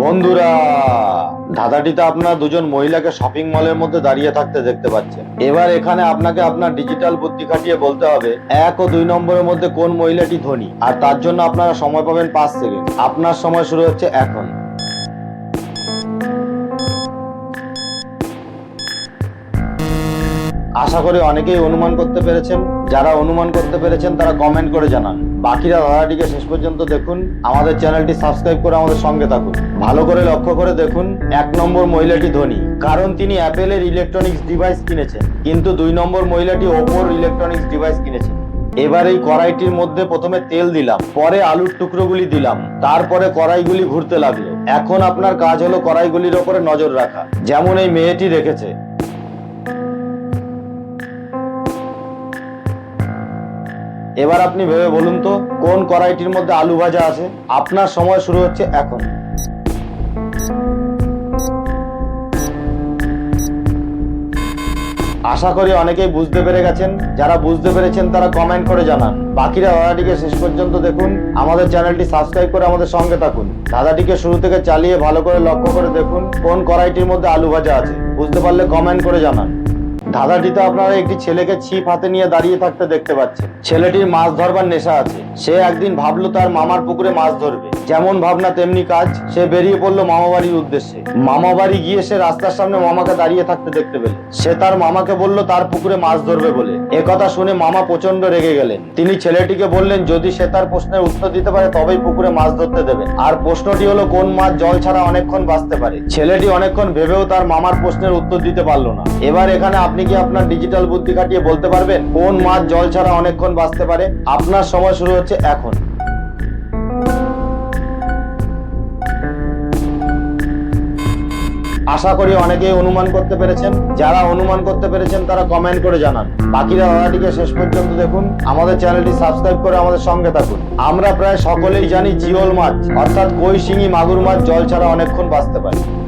বন্ধুরা ধাঁধাটিতে আপনার দুজন মহিলাকে শপিং মলের মধ্যে দাঁড়িয়ে থাকতে দেখতে পাচ্ছেন। এবার এখানে আপনাকে আপনার ডিজিটাল বুদ্ধি খাটিয়ে বলতে হবে এক ও দুই নম্বরের মধ্যে কোন মহিলাটি ধনী আর তার জন্য আপনারা সময় পাবেন পাঁচ সেকেন্ড। আপনার সময় শুরু হচ্ছে এখন। আশা করি অনেকেই অনুমান করতে পেরেছেন। যারা অনুমান করতে পেরেছেন, তারা কমেন্ট করে জানান। বাকিরা ধারাটিকে শেষ পর্যন্ত দেখুন। আমাদের চ্যানেলটি সাবস্ক্রাইব করে আমাদের সঙ্গে থাকুন। ভালো করে লক্ষ্য করে দেখুন, এক নম্বর মহিলাটি ধনী। কারণ তিনি অ্যাপেলের ইলেকট্রনিক্স ডিভাইস কিনেছেন। কিন্তু দুই নম্বর মহিলাটি ওপোর ইলেকট্রনিক্স ডিভাইস কিনেছেন। এবার এই কড়াইটির মধ্যে প্রথমে তেল দিলাম, পরে আলুর টুকরোগুলি দিলাম, তারপরে কড়াইগুলি ঘুরতে লাগল। এখন আপনার কাজ হলো কড়াইগুলির ওপরে নজর রাখা। যেমন এই মেয়েটি রেখেছে। এবার আপনি ভেবে বলুন তো, কোন কড়াইটির মধ্যে আলু ভাজা আছে? আপনার সময় শুরু হচ্ছে এখন। আশা করি অনেকেই বুঝতে পেরে গেছেন। যারা বুঝতে পেরেছেন, তারা কমেন্ট করে জানান। বাকিরা দাদাটিকে শেষ পর্যন্ত দেখুন। আমাদের চ্যানেলটি সাবস্ক্রাইব করে আমাদের সঙ্গে থাকুন। দাদাটিকে শুরু থেকে চালিয়ে ভালো করে লক্ষ্য করে দেখুন কোন কড়াইটির মধ্যে আলু ভাজা আছে। বুঝতে পারলে কমেন্ট করে জানান। ধাঁধাটিতে আপনারা একটি ছেলেকে ছিপ হাতে নিয়ে দাঁড়িয়ে থাকতে দেখতে পাচ্ছেন। ছেলেটির মাছ ধরবার নেশা আছে। সে একদিন ভাবলো তার মামার পুকুরে মাছ ধরবে। যেমন ভাবনা, তেমনি কাজ। সে বেরিয়ে পড়ল মামা বাড়ির উদ্দেশ্যে। মামা বাড়ি গিয়ে সে রাস্তার সামনে মামাকে দাঁড়িয়ে থাকতে দেখতে পেল। সে তার মামাকে বলল, তার পুকুরে মাছ ধরবে বলে। এ কথা শুনে মামা প্রচণ্ড রেগে গেলেন। তিনি ছেলেটিকে বললেন, যদি সে তার প্রশ্নের উত্তর দিতে পারে, তবেই পুকুরে মাছ ধরতে দেবে। আর প্রশ্নটি হলো, কোন মাছ জল ছাড়া অনেকক্ষণ বাঁচতে পারে? ছেলেটি অনেকক্ষণ ভেবেও তার মামার প্রশ্নের উত্তর দিতে পারল না। এবার এখানে আপনি কি আপনার ডিজিটাল বুদ্ধি খাটিয়ে বলতে পারবেন? কোন মাছ জল ছাড়া অনেকক্ষণ বাঁচতে পারে? আপনার সময় শুরু হচ্ছে এখন। আশা করি অনেকেই অনুমান করতে পেরেছেন। যারা অনুমান করতে পেরেছেন, তারা কমেন্ট করে জানান। বাকিরা দাদাটিকে শেষ পর্যন্ত দেখুন। আমাদের চ্যানেলটি সাবস্ক্রাইব করে আমাদের সঙ্গে থাকুন। আমরা প্রায় সকলেই জানি জিওল মাছ, অর্থাৎ কই শিঙি মাগুর মাছ জল ছাড়া অনেকক্ষণ বাঁচতে পারে।